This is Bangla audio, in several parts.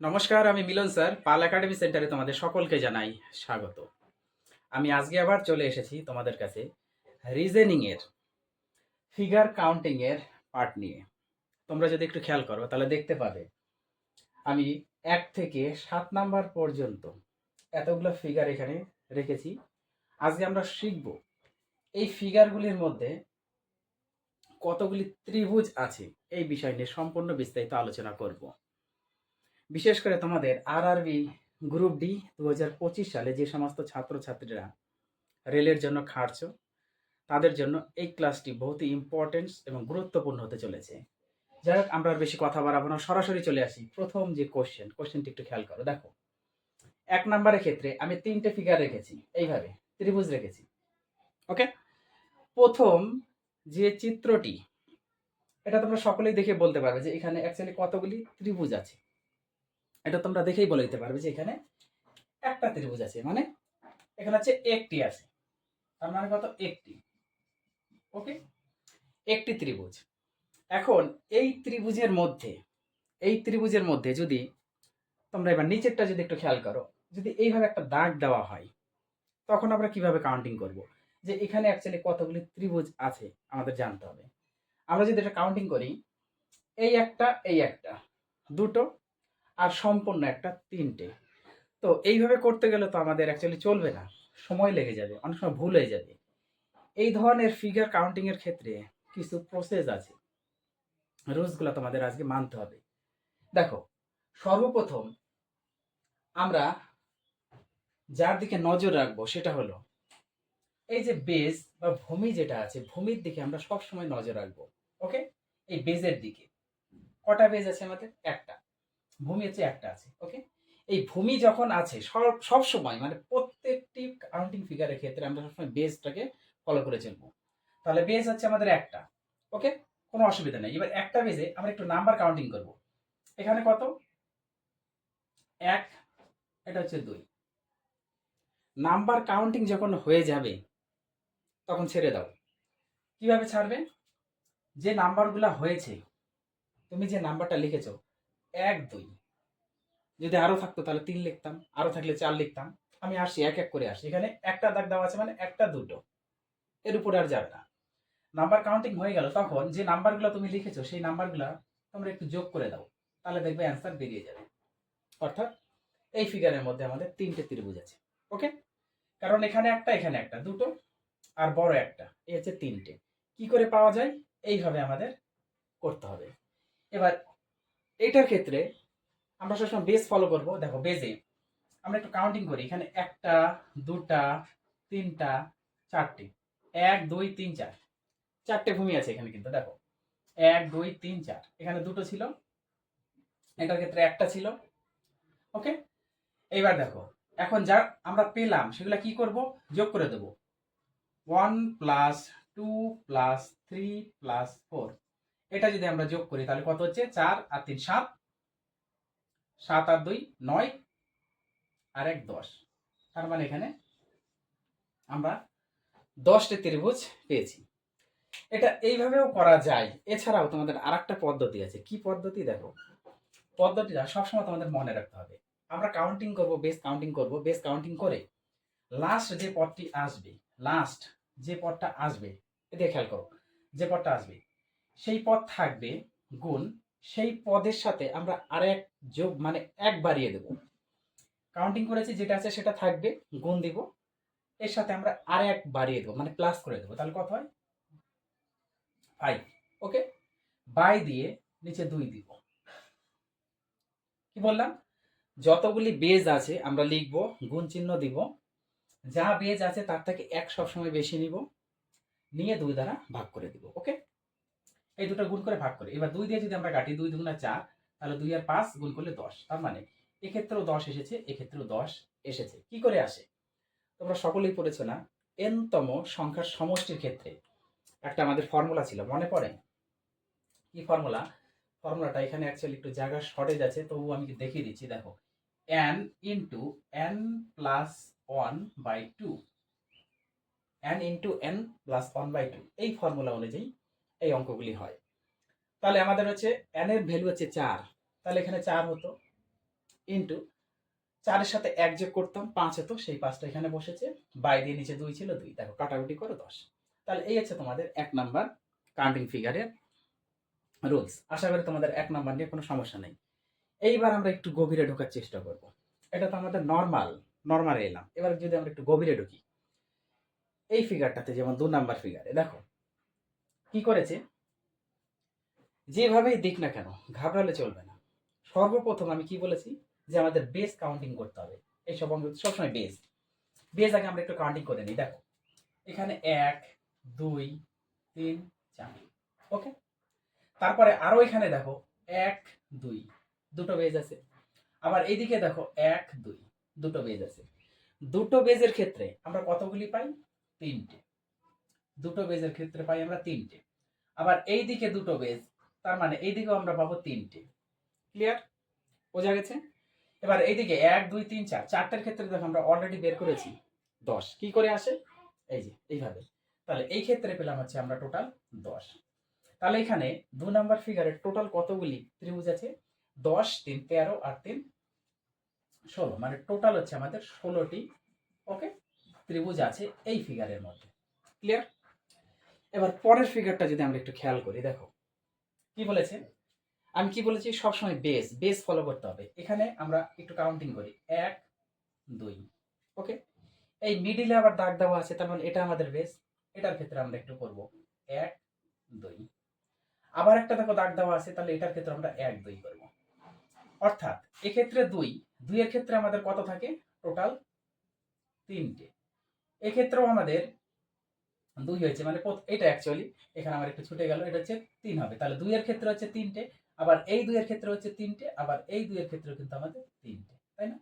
নমস্কার, আমি মিলন স্যার, পাল একাডেমি সেন্টারে তোমাদের সকলকে জানাই স্বাগত। আমি আজকে আবার চলে এসেছি তোমাদের কাছে রিজেনিং এর ফিগার কাউন্টিং এর পার্ট নিয়ে। তোমরা যদি একটু খেয়াল করো, তাহলে দেখতে পাবে। আমি এক থেকে সাত নাম্বার পর্যন্ত এতগুলো ফিগার এখানে রেখেছি। আজকে আমরা শিখব এই ফিগারগুলির মধ্যে কতগুলি ত্রিভুজ আছে, এই বিষয় নিয়ে সম্পূর্ণ বিস্তারিত আলোচনা করব। বিশেষ করে তোমাদের আরআরবি গ্রুপ ডি দু হাজার পঁচিশ সালে যে সমস্ত ছাত্রছাত্রীরা রেলের জন্য খাটছ, তাদের জন্য এই ক্লাসটি বহুত ইম্পর্টেন্স এবং গুরুত্বপূর্ণ হতে চলেছে। যাই হোক, আমরা আর বেশি কথা বাড়াবো না, সরাসরি চলে আসি প্রথম যে কোশ্চেন কোশ্চেনটি একটু খেয়াল করো। দেখো, এক নম্বরের ক্ষেত্রে আমি তিনটে ফিগার রেখেছি, এইভাবে ত্রিভুজ রেখেছি ওকে প্রথম যে চিত্রটি, এটা তোমরা সকলেই দেখে বলতে পারবে যে এখানে অ্যাকচুয়ালি কতগুলি ত্রিভুজ আছে। এটা তোমরা দেখেই বলে দিতে পারবে যে এখানে একটা ত্রিভুজ আছে মানে এখানে হচ্ছে একটি আছে। তার মানে কত? একটি। ওকে? একটি ত্রিভুজ। এখন এই ত্রিভুজের মধ্যে, এই ত্রিভুজের মধ্যে যদি তোমরা এবার নিচেরটা যদি একটু খেয়াল করো, যদি এইভাবে একটা দাগ দেওয়া হয়, তখন আমরা কীভাবে কাউন্টিং করব? যে এখানে অ্যাকচুয়ালি কতগুলি ত্রিভুজ আছে, আমাদের জানতে হবে। আমরা যদি এটা কাউন্টিং করি, এই একটা এই একটা, দুটো আর সম্পূর্ণ একটা তিনটে। তো এইভাবে করতে গেলে তো আমাদের অ্যাকচুয়ালি চলবে না। সময় লেগে যাবে, অনেক সময় ভুল হয়ে যাবে। এই ধরনের ফিগার কাউন্টিং এর ক্ষেত্রে কিছু প্রসেস আছে। রুলসগুলো তোমাদের আজকে মানতে হবে। দেখো, সর্বপ্রথম আমরা যার দিকে নজর রাখব সেটা হলো, এই যে বেজ বা ভূমি যেটা আছে, ভূমির দিকে আমরা সব সময় নজর রাখব। ওকে এই বেজের দিকে। কটা বেজ আছে আমাদের? একটা। ভূমি হচ্ছে একটা আছে ওকে এই ভূমি যখন আছে, সব সময় মানে প্রত্যেকটি কাউন্টিং ফিগারের ক্ষেত্রে আমরা সবসময় বেসটাকে ফলো করে চলবো। তাহলে বেস হচ্ছে আমাদের একটা ওকে কোনো অসুবিধা নেই। এবার একটা বেজে আমরা একটু নাম্বার কাউন্টিং করব। এখানে কত? এক, এটা হচ্ছে দুই। নাম্বার কাউন্টিং যখন হয়ে যাবে, তখন ছেড়ে দাও। কীভাবে ছাড়বে? যে নাম্বারগুলো হয়েছে, তুমি যে নাম্বারটা লিখেছো, এক, দুই। যদি আরও থাকতো তাহলে তিন লিখতাম, আরও থাকলে চার লিখতাম। আমি আসি এক এক করে আসি এখানে একটা দাগ দেওয়া আছে মানে একটা দুটো। এর উপরে আর যাবে না। নাম্বার কাউন্টিং হয়ে গেল তখন যে নাম্বারগুলো তুমি লিখেছো, সেই নাম্বারগুলো তোমরা একটু যোগ করে দাও। তাহলে দেখবে অ্যান্সার বেরিয়ে যাবে। অর্থাৎ এই ফিগারের মধ্যে আমাদের তিনটে ত্রিভুজ আছে। ওকে কারণ এখানে একটা এখানে একটা, দুটো আর বড় একটা। এই হচ্ছে তিনটে। কি করে পাওয়া যায়? এইভাবে আমাদের করতে হবে। এবার এটার ক্ষেত্রে আমরা সবসময় বেস ফলো করব। দেখো বেজে আমরা একটু কাউন্টিং করি। এখানে একটা, দুটা, তিনটা, চারটে। এক, দুই, তিন, চার। চারটে ভূমি আছে এখানে কিন্তু, দেখো। এক, দুই, তিন, চার। এখানে দুটো ছিল। এটার ক্ষেত্রে একটা ছিল। ওকে এইবার দেখো, এখন যা আমরা পেলাম, সেগুলো কি করব? যোগ করে দেব। One plus two plus three plus four এটা যদি আমরা যোগ করি, তাহলে কত হচ্ছে? চার আর তিন, সাত। সাত আর দুই নয় আর এক দশ। তার মানে এখানে আমরা দশটি ত্রিভুজ পেয়েছি। এটা এইভাবেও করা যায়। এছাড়াও তোমাদের আর একটা পদ্ধতি আছে। কি পদ্ধতি? দেখো পদ্ধতিটা সবসময় তোমাদের মনে রাখতে হবে। আমরা কাউন্টিং করব বেস কাউন্টিং করব বেস কাউন্টিং করে লাস্ট যে পদটি আসবে লাস্ট যে পদটা আসবে এটা খেয়াল করো, যে পদটা আসবে, সেই পদ থাকবে গুণ, সেই পদের সাথে আমরা আরেক যোগ মানে এক বাড়িয়ে দেব। কাউন্টিং করেছি যেটা আছে সেটা থাকবে, গুণ দিব। এর সাথে আমরা আর এক বাড়িয়ে দেবো মানে প্লাস করে দেবো। তাহলে কত হয়? ফাইভ ওকে বাই দিয়ে নিচে দুই দিব। কি বললাম? যতগুলি বেজ আছে আমরা লিখব, গুণ চিহ্ন দিব। যা বেজ আছে তার থেকে এক সবসময় বেশি নিব। নিয়ে দুই দ্বারা ভাগ করে দিব ওকে এই দুটো গুণ করে ভাগ করে। এবার দুই দিয়ে যদি আমরা কাটি, দুই দুগুণা চার তাহলে দুই আর পাঁচ গুণ করলে দশ, তার মানে এক্ষেত্রেও দশ এসেছে, এক্ষেত্রেও দশ এসেছে। কি করে আসে? তোমরা সকলেই পড়েছো না? এনতম সংখ্যার সমষ্টির ক্ষেত্রে। একটা আমাদের ফর্মুলা ছিল, মনে পড়ে? কি ফর্মুলা ফর্মুলাটা এখানে অ্যাকচুয়ালি একটু জায়গা শর্টেজ আছে তবু আমি দেখিয়ে দিচ্ছি, দেখো। N into n plus one by two n into n plus one by two এই ফর্মুলা অনুযায়ী এই অঙ্কগুলি হয়। তাহলে আমাদের হচ্ছে এন এর ভ্যালু হচ্ছে চার। তাহলে এখানে চার হতো। ইন্টু চারের সাথে এক যোগ করতাম, পাঁচ হতো, সেই পাঁচটা এখানে বসেছে। বাই দিয়ে নিচে দুই ছিল, দুই, দেখো, কাটাকুটি করো, দশ। তাহলে এই হচ্ছে তোমাদের এক নাম্বার কাউন্টিং ফিগারের রুলস আশা করি তোমাদের এক নাম্বার নিয়ে কোনো সমস্যা নেই। এইবার আমরা একটু গভীরে ঢোকার চেষ্টা করব। এটা তো আমাদের নর্মাল নর্মালে এলাম। এবার যদি আমরা একটু গভীরে ঢুকি, এই ফিগারটাতে যেমন দু নাম্বার ফিগারে দেখো, কি করেছে? যেভাবেই দিক না কেন, ঘাবড়ালে চলবে না। সর্বপ্রথম আমি কি বলেছি? যে আমাদের বেস কাউন্টিং করতে হবে। এইসব অঙ্ক সবসময় বেস বেস আগে আমরা একটু কাউন্টিং করে নিই। দেখো, এখানে এক, দুই, তিন, চার ওকে তারপরে আরও এখানে দেখো, এক, দুই, দুটো বেজ আছে। আবার এইদিকে দেখো, এক, দুই, দুটো বেজ আছে। দুটো বেজের ক্ষেত্রে আমরা কতগুলি পাই? তিনটে। দুটো বেজের ক্ষেত্রে পাই আমরা তিনটে। আবার এই দিকে দুটো বেজ তার মানে এইদিকেও আমরা পাবো তিনটে। ক্লিয়ার বোঝা গেছে? এবার এইদিকে এক, দুই, তিন, চার। চারটার ক্ষেত্রে দেখো আমরা অলরেডি বের করেছি দশ। কি করে আসে? এই যে, এইভাবে। তাহলে এই ক্ষেত্রে পেলাম হচ্ছে আমরা টোটাল দশ। তাহলে এখানে দু নাম্বার ফিগারের টোটাল কতগুলি? ত্রিভুজ আছে। দশ, তিন, তেরো আর তিন, ষোলো। মানে টোটাল হচ্ছে আমাদের ষোলোটি। ওকে ত্রিভুজ আছে এই ফিগারের মধ্যে। ক্লিয়ার এবার পরের ফিগারটা যদি আমরা একটু খেয়াল করি, দেখো। কি বলেছে? আমি কি বলেছি? সবসময় বেস বেস ফলো করতে হবে। এখানে আমরা একটু কাউন্টিং করি। এক, দুই ওকে এই মিডিলে আবার দাগ দেওয়া আছে, তার মানে এটা আমাদের বেস এটার ক্ষেত্রে আমরা একটু করব। এক, দুই, আবার একটা দেখো দাগ দেওয়া আছে, তাহলে এটার ক্ষেত্রে আমরা এক, দুই করব। অর্থাৎ এক্ষেত্রে দুই, দুইয়ের ক্ষেত্রে আমাদের কত থাকে? টোটাল তিনটে। এক্ষেত্রেও আমাদের দুই হয়েছে মানে এটা অ্যাকচুয়ালি এখানে আমার একটু ছুটে গেল, এটা হচ্ছে তিন হবে। তাহলে দুইয়ের ক্ষেত্রে হচ্ছে তিনটে, আবার এই দুইয়ের ক্ষেত্রে হচ্ছে তিনটে, আবার এই দুইয়ের ক্ষেত্রে কিন্তু আমাদের তিনটে, তাই না?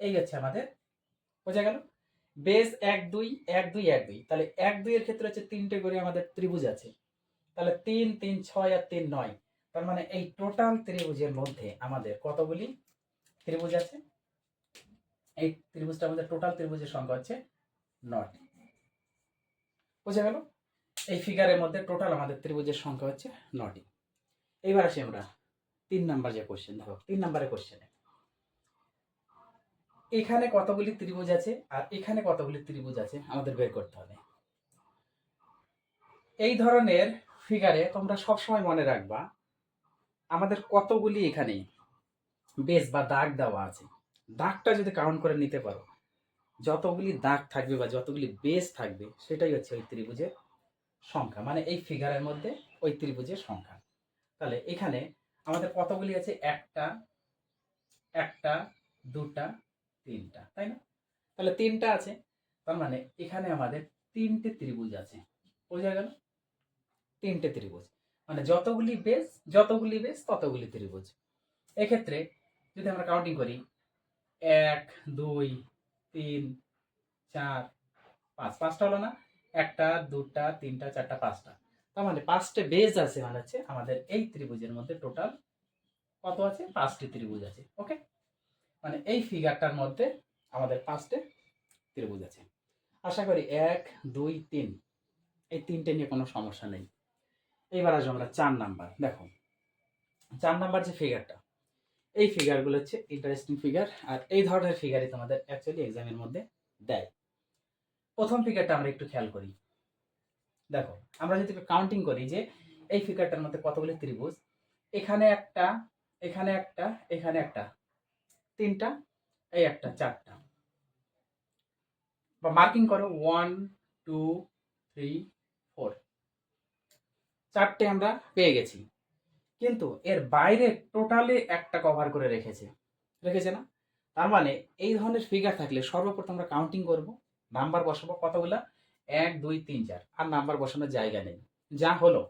এই হচ্ছে আমাদের, বোঝা গেল? বেস এক দুই এক দুই এক দুই। তাহলে এক দুইয়ের ক্ষেত্রে হচ্ছে তিনটে করে আমাদের ত্রিভুজ আছে। তাহলে তিন তিন, ছয় আর তিন, নয়। তার মানে এই টোটাল ত্রিভুজের মধ্যে আমাদের কতগুলি ত্রিভুজ আছে? এই ত্রিভুজটা আমাদের টোটাল ত্রিভুজের সংখ্যা হচ্ছে নটি বোঝা গেল? এই ফিগারের মধ্যে টোটাল আমাদের ত্রিভুজের সংখ্যা হচ্ছে নটি। এইবার আসি আমরা তিন নাম্বার যে কোশ্চেন দেখো, তিন নাম্বারের কোশ্চেনে এখানে কতগুলি ত্রিভুজ আছে আর এখানে কতগুলি ত্রিভুজ আছে আমাদের বের করতে হবে। এই ধরনের ফিগারে তোমরা সবসময় মনে রাখবা, আমাদের কতগুলি এখানে বেস বা দাগ দেওয়া আছে। দাগটা যদি কাউন্ট করে নিতে পারো যতগুলি দাগ থাকবে বা যতগুলি বেস থাকবে, সেটাই হচ্ছে ওই ত্রিভুজের সংখ্যা। মানে এই ফিগারের মধ্যে ওই ত্রিভুজের সংখ্যা। তাহলে এখানে আমাদের কতগুলি আছে? একটা একটা, দুটা, তিনটা, তাই না? তাহলে তিনটা আছে। তার মানে এখানে আমাদের তিনটে ত্রিভুজ আছে। বোঝা গেল? তিনটে ত্রিভুজ। মানে যতগুলি বেস যতগুলি বেস ততগুলি ত্রিভুজ। এক্ষেত্রে যদি আমরা কাউন্টিং করি, এক, দুই তিন, চার, পাঁচ। পাঁচটা হলো না? একটা, দুটা, তিনটা, চারটা, পাঁচটা। তার মানে পাঁচটা বেজ আছে মানে হচ্ছে আমাদের এই ত্রিভুজের মধ্যে টোটাল কত আছে? পাঁচটি ত্রিভুজ আছে ওকে মানে এই ফিগারটার মধ্যে আমাদের পাঁচটে ত্রিভুজ আছে। আশা করি এক, দুই, তিন। এই তিনটে নিয়ে কোনো সমস্যা নেই। এইবার আসব আমরা চার নাম্বার। দেখো, চার নাম্বার যে ফিগারটা এই ফিগারগুলো হচ্ছে ইন্টারেস্টিং ফিগার আর এই ধরনের ফিগারই তোমাদের অ্যাকচুয়ালি এক্সামের মধ্যে দেয়। প্রথম ফিগারটা আমরা একটু খেয়াল করি। দেখো, আমরা যদি কাউন্টিং করি যে এই ফিগারটার মধ্যে কতগুলি ত্রিভুজ, এখানে একটা এখানে একটা এখানে একটা, তিনটা, এই একটা, চারটা। বা মার্কিং করো ওয়ান টু থ্রি ফোর চারটে আমরা পেয়ে গেছি। কিন্তু এর বাইরে টোটালি একটা কভার করে রেখেছে। রেখেছে না? তার মানে এই ধরনের ফিগার থাকলে সর্বপ্রথম আমরা কাউন্টিং করব নাম্বার বসাবো কতগুলা? এক, দুই, তিন, চার। আর নাম্বার বসানোর জায়গা নেই। যা হলো,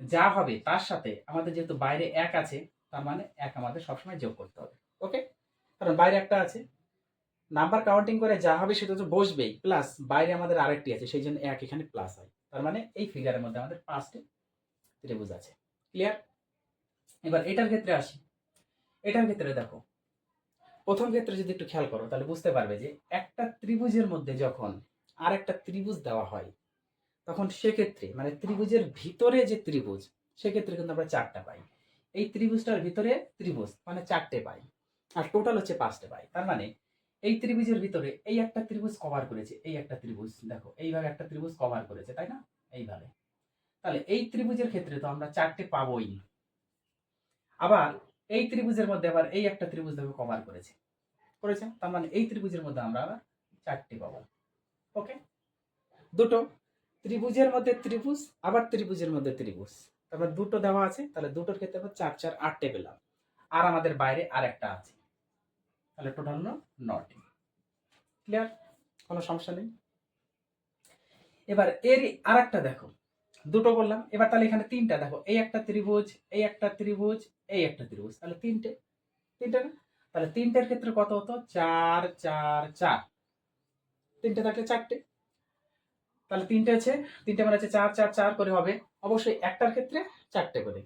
যা হবে তার সাথে আমাদের যেহেতু বাইরে এক আছে, তার মানে এক আমাদের সবসময় যোগ করতে হবে। ওকে কারণ বাইরে একটা আছে। নাম্বার কাউন্টিং করে যা হবে সেটা তো বসবেই প্লাস বাইরে আমাদের আরেকটি আছে, সেই জন্য এক এখানে প্লাস হয়। তার মানে এই ফিগারের মধ্যে আমাদের পাঁচটি ত্রিভুজ আছে। ক্লিয়ার এবার এটার ক্ষেত্রে আসি। এটার ক্ষেত্রে দেখো, প্রথম ক্ষেত্রে যদি একটু খেয়াল করো, তাহলে বুঝতে পারবে যে একটা ত্রিভুজের মধ্যে যখন আর একটা ত্রিভুজ দেওয়া হয়, তখন সেক্ষেত্রে মানে ত্রিভুজের ভিতরে যে ত্রিভুজ, সেক্ষেত্রে কিন্তু আমরা চারটা পাই। এই ত্রিভুজটার ভিতরে ত্রিভুজ মানে চারটে পাই। আর টোটাল হচ্ছে পাঁচটা পাই। তার মানে এই ত্রিভুজের ভিতরে এই একটা ত্রিভুজ কভার করেছে, এই একটা ত্রিভুজ, দেখো, এইভাবে একটা ত্রিভুজ কভার করেছে, তাই না? এইভাবে। তাহলে এই ত্রিভুজের ক্ষেত্রে তো আমরা চারটে পাবোই। আবার এই ত্রিভুজের মধ্যে আবার এই একটা ত্রিভুজ দেখো কভার করেছে। করেছে? তার মানে এই ত্রিভুজের মধ্যে আমরা আবার চারটে পাবো। ওকে দুটো। ত্রিভুজের মধ্যে ত্রিভুজ, আবার ত্রিভুজের মধ্যে ত্রিভুজ। তারপর দুটো দেওয়া আছে, তাহলে দুটোর ক্ষেত্রে আমরা চার চার আটটে পেলাম আর আমাদের বাইরে আর একটা আছে। তাহলে টোটাল হলো নটি। ক্লিয়ার কোনো সমস্যা নেই? এবার এর আর একটা দেখো। দুটো বললাম। এবার তাহলে এখানে তিনটা দেখো। এই একটা ত্রিভুজ, এই একটা ত্রিভুজ, এই একটা ত্রিভুজ। তাহলে তিনটে। তিনটে না? তাহলে তিনটের ক্ষেত্রে কত হতো? চার চার চার। তিনটে থাকলে চারটে। তাহলে তিনটে আছে। তিনটে মানে হচ্ছে চার চার চার করে হবে। অবশ্যই একটার ক্ষেত্রে চারটে করে।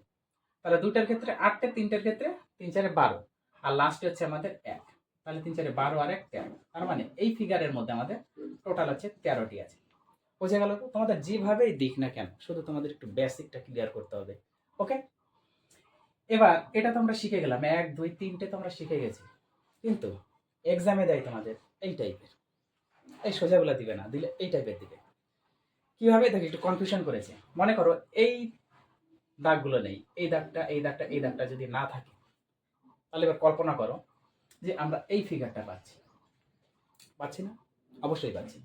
তাহলে দুটার ক্ষেত্রে আটটে, তিনটের ক্ষেত্রে তিন চারে বারো। আর লাস্টে হচ্ছে আমাদের এক। তাহলে তিন চারে বারো আর এক তেরো। তার মানে এই ফিগারের মধ্যে আমাদের টোটাল হচ্ছে তেরোটি আছে। বোঝা গেল তো? তোমাদের যেভাবেই দিক না কেন, শুধু তোমাদের একটু বেসিকটা ক্লিয়ার করতে হবে ওকে এবার এটা তো আমরা শিখে গেলাম, এক, দুই, তিনটে তো আমরা শিখে গেছি, কিন্তু এক্সামে দেয় তোমাদের এই টাইপের এই সোজাগুলো দিবে না, দিলে এই টাইপের দিবে। কীভাবে? দেখি, একটু কনফিউশন করেছে। মনে করো এই দাগগুলো নেই, এই দাগটা এই দাগটা এই দাগটা যদি না থাকে, তাহলে এবার কল্পনা করো যে আমরা এই ফিগারটা পাচ্ছি। পাচ্ছি না? অবশ্যই পাচ্ছি।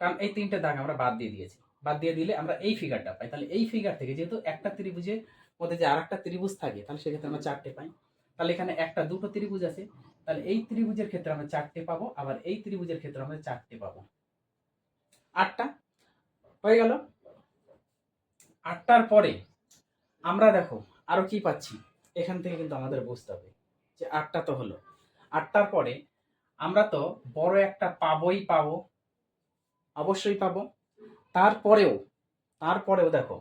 কারণ এই তিনটে দাগ আমরা বাদ দিয়ে দিয়েছি। বাদ দিয়ে দিলে আমরা এই ফিগারটা পাই। তাহলে এই ফিগার থেকে যেহেতু একটা ত্রিভুজের মধ্যে যে আর একটা ত্রিভুজ থাকে, তাহলে সেক্ষেত্রে আমরা চারটে পাই। তাহলে এখানে একটা, দুটো ত্রিভুজ আছে। তাহলে এই ত্রিভুজের ক্ষেত্রে আমরা চারটে পাবো, আবার এই ত্রিভুজের ক্ষেত্রে আমরা চারটে পাবো। আটটা হয়ে গেল। আটটার পরে আমরা দেখো আরও কি পাচ্ছি। এখান থেকে কিন্তু আমাদের বুঝতে হবে যে আটটা তো হলো। আটটার পরে আমরা তো বড় একটা পাবোই পাবো। অবশ্যই পাবো। তারপরেও তারপরেও দেখো,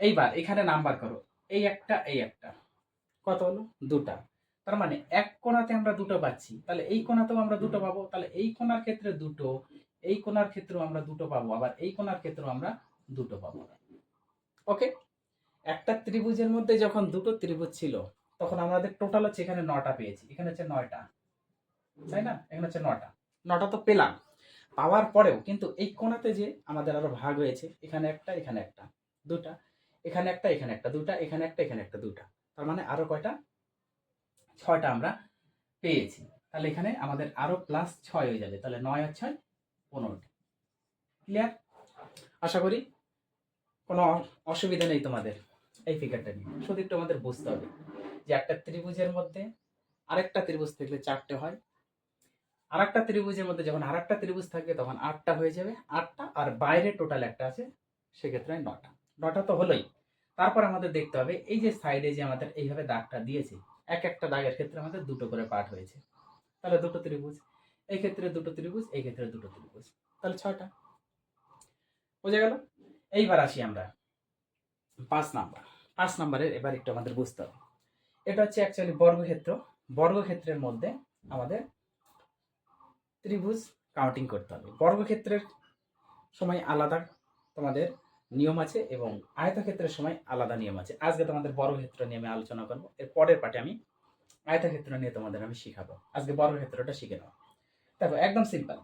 এইবার এখানে নাম্বার করো, এই একটা এই একটা। কত হলো? দুটা। তার মানে এক কোণাতে আমরা দুটো পাচ্ছি। তাহলে এই কোণাতেও আমরা দুটো পাবো। তাহলে এই কোণার ক্ষেত্রে দুটো, এই কোণার ক্ষেত্রেও আমরা দুটো পাবো। আবার এই কোণার ক্ষেত্রেও আমরা দুটো পাবো। ওকে? একটা ত্রিভুজের মধ্যে যখন দুটো ত্রিভুজ ছিল, তখন আমাদের টোটাল হচ্ছে এখানে নটা পেয়েছি। এখানে হচ্ছে নয়টা। তাই না? এখানে হচ্ছে নটা নটা তো পেলাম। পাওয়ার পরেও কিন্তু এই কোণাতে যে আমাদের আরও ভাগ হয়েছে, এখানে একটা এখানে একটা, দুটা, এখানে একটা এখানে একটা, দুটা, এখানে একটা এখানে একটা, দুটা, তার মানে আরও কয়টা? ছয়টা আমরা পেয়েছি। তাহলে এখানে আমাদের আরও প্লাস ছয় হয়ে যাবে, তাহলে নয় আর ছয় পনেরোটি। ক্লিয়ার আশা করি কোনো অসুবিধা নেই তোমাদের এই ফিগারটা নিয়ে। শুধু একটু আমাদের বুঝতে হবে যে একটা ত্রিভুজের মধ্যে আরেকটা ত্রিভুজ থাকলে চারটে হয় আরেকটা ত্রিভুজের মধ্যে যখন আরেকটা ত্রিভুজ থাকবে, তখন আটটা হয়ে যাবে। আটটা আর বাইরে টোটাল একটা আছে, সেক্ষেত্রে নটা। নটা তো হলোই। তারপর আমাদের দেখতে হবে, এই যে সাইডে যে আমাদের এইভাবে দাগটা দিয়েছে, এক একটা দাগের ক্ষেত্রে আমাদের দুটো করে পার্ট হয়েছে। তাহলে দুটো ত্রিভুজ, এই ক্ষেত্রে দুটো ত্রিভুজ, এই ক্ষেত্রে দুটো ত্রিভুজ। তাহলে ছয়টা। বোঝা গেল? এইবার আসি আমরা। পাঁচ নাম্বার। পাঁচ নাম্বারের এবার একটু আমাদের বুঝতে হবে। এটা হচ্ছে অ্যাকচুয়ালি বর্গক্ষেত্র। বর্গক্ষেত্রের মধ্যে আমাদের ত্রিভুজ কাউন্টিং করতে হবে। বর্গক্ষেত্রের সময় আলাদা তোমাদের নিয়ম আছে এবং আয়তক্ষেত্রের সময় আলাদা নিয়ম আছে। আজকে তোমাদের বর্গক্ষেত্র নিয়ে আমি আলোচনা করব। এর পরের পাটে আমি আয়তক্ষেত্র নিয়ে তোমাদের আমি শিখাবো। আজকে বর্গক্ষেত্রটা শিখে নাও। দেখো, একদম সিম্পল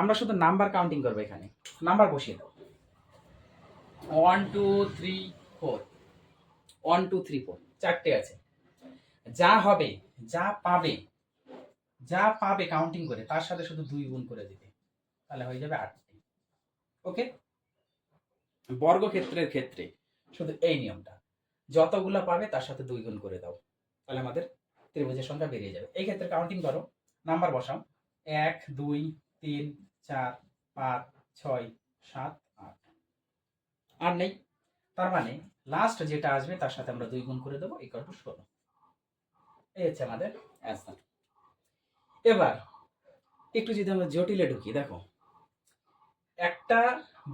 আমরা শুধু নাম্বার কাউন্টিং করব এখানে। নাম্বার বসিয়ে দেবো one two three four one two three four চারটে আছে। যা হবে, যা পাবে যা পাবে কাউন্টিং করে, তার সাথে শুধু দুই গুণ করে দিবে। তাহলে হয়ে যাবে আটটি ওকে বর্গক্ষেত্রের ক্ষেত্রে শুধু এই নিয়মটা। যতগুলো পাবে, তার সাথে দুই গুণ করে দাও। তাহলে আমাদের ত্রিভুজের সংখ্যা বেরিয়ে যাবে। এই ক্ষেত্রে কাউন্টিং করো। নাম্বার বসাও। এক, দুই, তিন, চার, পাঁচ, ছয়, সাত, আট। আর নেই। তার মানে লাস্ট যেটা আসবে, তার সাথে আমরা দুই গুণ করে দেবো এই টু ষোলো। এই হচ্ছে আমাদের অ্যান্সার এবার একটু যদি আমরা জটিলে ঢুকি, দেখো। একটা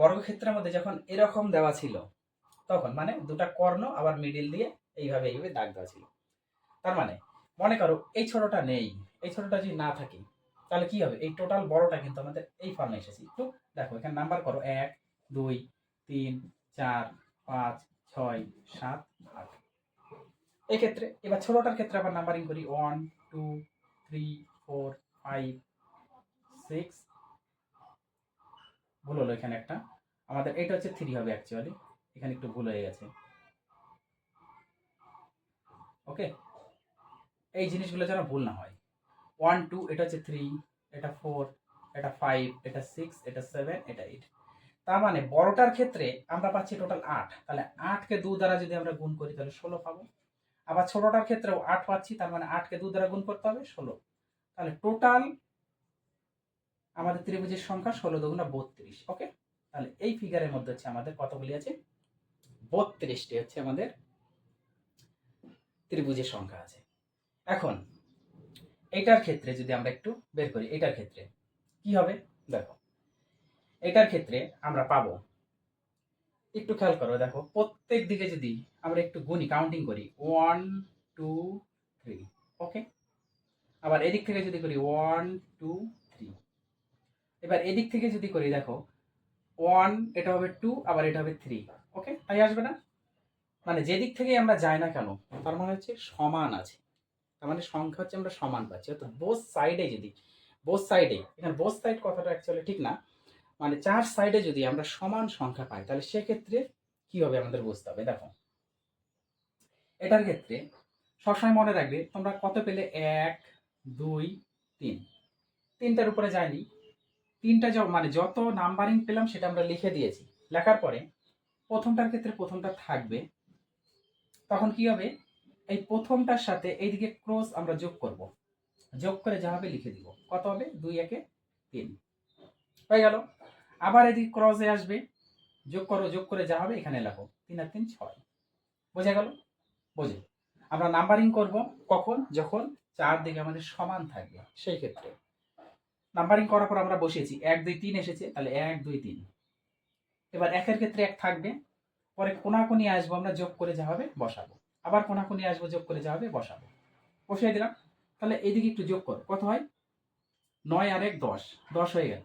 বর্গক্ষেত্রের মধ্যে যখন এরকম দেওয়া ছিল, তখন মানে দুটা কর্ণ আবার মিডিল দিয়ে এইভাবে এইভাবে দাগ দেওয়া ছিল। তার মানে মনে করো এই ছোটটা নেই, এই ছোটটা যদি না থাকে, তাহলে কি হবে? এই টোটাল বড়টা কিন্তু আমাদের এই ফর্মে এসেছে। একটু দেখো, এখানে নাম্বার করো এক, দুই, তিন, চার, পাঁচ, ছয়, সাত, আট। এক্ষেত্রে, এবার ছোটটার ক্ষেত্রে আবার নাম্বারিং করি one two three four, five, six. ভুল হলো এখানে একটা। আমাদের এটা হচ্ছে থ্রি হবে অ্যাকচুয়ালি এখানে একটু ভুল হয়ে গেছে। ওকে এই জিনিসগুলো যেন ভুল না হয়। ওয়ান টু এটা হচ্ছে থ্রি এটা ফোর এটা ফাইভ এটা সিক্স এটা সেভেন এটা এইট তার মানে বড়টার ক্ষেত্রে আমরা পাচ্ছি টোটাল আট। তাহলে আটকে দু দ্বারা যদি আমরা গুণ করি তাহলে ষোলো পাবো। আবার ছোটটার ক্ষেত্রেও আট পাচ্ছি, তার মানে আটকে দু দ্বারা গুণ করতে হবে ষোলো। তাহলে টোটাল আমাদের ত্রিভুজের সংখ্যা ষোলো দুগুণা বত্রিশ ওকে তাহলে এই ফিগারের মধ্যে হচ্ছে আমাদের কতগুলি আছে? বত্রিশটি হচ্ছে আমাদের ত্রিভুজের সংখ্যা আছে। এখন, এটার ক্ষেত্রে যদি আমরা একটু বের করি, এটার ক্ষেত্রে কি হবে? দেখো, এটার ক্ষেত্রে আমরা পাবো, একটু খেয়াল করো, দেখো, প্রত্যেক দিকে যদি আমরা একটু গুনি কাউন্টিং করি ওয়ান টু থ্রি ওকে আবার এদিক থেকে যদি করি ওয়ান টু থ্রি এবার এদিক থেকে যদি করি, দেখো ওয়ান এটা হবে টু আবার এটা হবে থ্রি ওকে তাই আসবে না? মানে যেদিক থেকে আমরা যাই না কেন, তার মানে হচ্ছে সমান আছে। তার মানে সংখ্যা হচ্ছে আমরা সমান পাচ্ছি। অর্থাৎ বোস সাইডে যদি বোস সাইডে এখানে বোস সাইড কথাটা অ্যাকচুয়ালি ঠিক না। মানে চার সাইডে যদি আমরা সমান সংখ্যা পাই, তাহলে সেক্ষেত্রে কি হবে আমাদের বুঝতে হবে? দেখো, এটার ক্ষেত্রে সবসময় মনে রাখবে, তোমরা কত পেলে? এক দুই, তিন। তিনটার উপরে যায়নি। তিনটা মানে যত নাম্বারিং পেলাম সেটা আমরা লিখে দিয়েছি। লেখার পরে প্রথমটার ক্ষেত্রে প্রথমটা থাকবে। তখন কি হবে? এই প্রথমটার সাথে এইদিকে ক্রস আমরা যোগ করব। যোগ করে যা হবে লিখে দিব। কত হবে? দুই, একে তিন। হয়ে গেল। আবার এদিকে ক্রসে আসবে। যোগ করো, যোগ করে যা হবে এখানে লেখো। তিন আর তিন, ছয়। বোঝা গেল? বোঝে। আমরা নাম্বারিং করব কখন, যখন চার দিকে আমাদের সমান থাকবে সেই ক্ষেত্রে। নাম্বারিং করার পর আমরা বসিয়েছি, এক, দুই, তিন এসেছে, তাহলে এক, দুই, তিন। এবার একের ক্ষেত্রে এক থাকবে, পরে কোনাকুনি আসব আমরা, যোগ করে যা হবে বসাবো। আবার কোনাকুনি আসব, যোগ করে যা হবে বসাবো। বসিয়ে দিলাম, তাহলে এইদিকে একটু যোগ কর, কত হয়? নয় আর এক, দশ। দশ হয়ে গেল।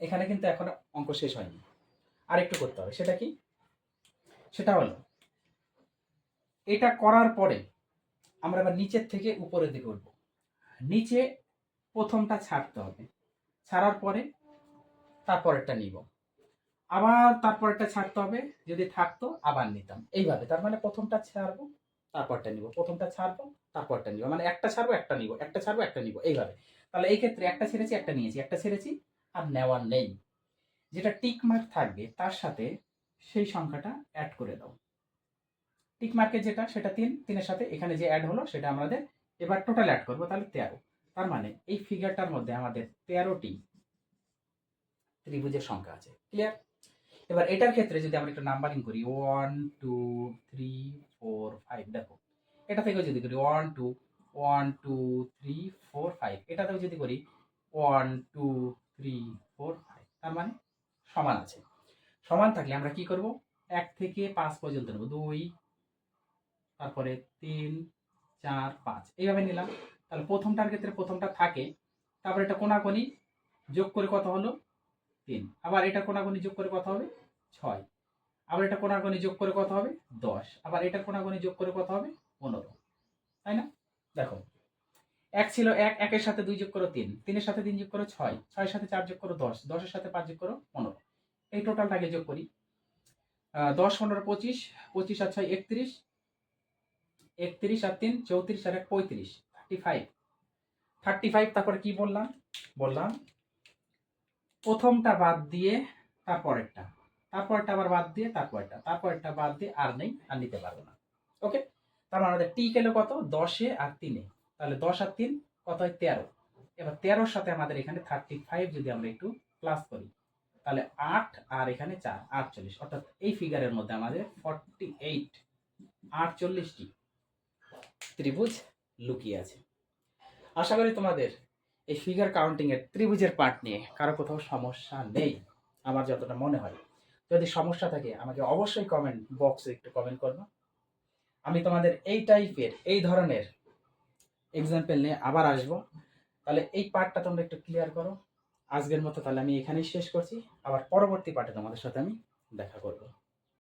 এখানে কিন্তু এখনও অঙ্ক শেষ হয়নি। আর একটু করতে হবে, সেটা কি? সেটা হলো, এটা করার পরে আমরা এবার নিচের থেকে উপরের দিকে উঠবো নিচে প্রথমটা ছাড়তে হবে। ছাড়ার পরে তারপরেরটা নিব। আবার তারপরেরটা ছাড়তে হবে। যদি থাকতো আবার নিতাম। এইভাবে। তার মানে প্রথমটা ছাড়বো, তারপরটা নিব। প্রথমটা ছাড়বো, তারপরটা নিব। মানে একটা ছাড়বো, একটা নিব। একটা ছাড়বো, একটা নিব। এইভাবে। তাহলে এই ক্ষেত্রে একটা ছেড়েছি, একটা নিয়েছি। একটা ছেড়েছি, আর নেওয়ার নেই। যেটা টিক মার্ক থাকবে, তার সাথে সেই সংখ্যাটা অ্যাড করে দাও। টিক মার্কের যেটা, সেটা তিন, তিনের সাথে এখানে যে অ্যাড হলো, সেটা আমাদের এবার টোটাল অ্যাড করব, তাহলে তেরো। তার মানে এই ফিগারটার মধ্যে আমাদের তেরোটি ত্রিভুজের সংখ্যা আছে ক্লিয়ার এবার এটার ক্ষেত্রে যদি আমরা একটু নাম্বারিং করি one two three four five দেখো, এটা থেকেও যদি করি one two one two three four five এটাতেও যদি করি one two three four five তার মানে সমান আছে। সমান থাকলে আমরা কি করব? এক থেকে পাঁচ পর্যন্ত নেব, দুই তারপরে তিন, চার, পাঁচ। এইভাবে নিলাম। তাহলে প্রথমটার ক্ষেত্রে প্রথমটা থাকে। তারপরে এটা কোনাকোনি যোগ করে কত হলো? তিন। আবার এটা কোনাকুনি যোগ করে কত হবে? ছয়। আবার এটা কোনাকুনি যোগ করে কত হবে? দশ। আবার এটা কোনাকুনি যোগ করে কত হবে? পনেরো। তাই না? দেখো, এক ছিল এক, একের সাথে দুই যোগ করো তিন। তিনের সাথে তিন যোগ করো ছয়। ছয়ের সাথে চার যোগ করো দশ। দশের সাথে পাঁচ যোগ করো পনেরো। এই টোটালটাকে যোগ করি। দশ, পনেরো, পঁচিশ। পঁচিশ আর ছয়, একত্রিশ। একত্রিশ আর তিন, চৌত্রিশ আর এক, পঁয়ত্রিশ। থার্টি ফাইভ থার্টি ফাইভ তারপরে কি বললাম? বললাম, প্রথমটা বাদ দিয়ে তারপরেরটা। তারপরটা আবার বাদ দিয়ে তারপরটা তারপরটা বাদ দিয়ে আর নেই, আর নিতে পারব না। ওকে তার মানে আমাদের টি গেল কত? দশে আর তিনে। তাহলে দশ আর তিন, কত হয়? তেরো। এবার তেরোর সাথে আমাদের এখানে থার্টি ফাইভ যদি আমরা একটু প্লাস করি, তাহলে আট আর এখানে চার, আটচল্লিশ। অর্থাৎ এই ফিগারের মধ্যে আমাদের ফর্টি এইট আটচল্লিশটি। ত্রিভুজ লুকিয়ে আছে। আশা করি তোমাদের এই ফিগার কাউন্টিং এর ত্রিভুজের পার্ট নিয়ে কারও কোথাও সমস্যা নেই, আমার যতটা মনে হয়। যদি সমস্যা থাকে, আমাকে অবশ্যই কমেন্ট বক্সে একটু কমেন্ট করব। আমি তোমাদের এই টাইপের এই ধরনের এক্সাম্পল নিয়ে আবার আসব। তাহলে এই পার্টটা তোমরা একটু ক্লিয়ার করো। আজকের মতো তাহলে আমি এখানেই শেষ করছি। আবার পরবর্তী পার্টে তোমাদের সাথে আমি দেখা করব।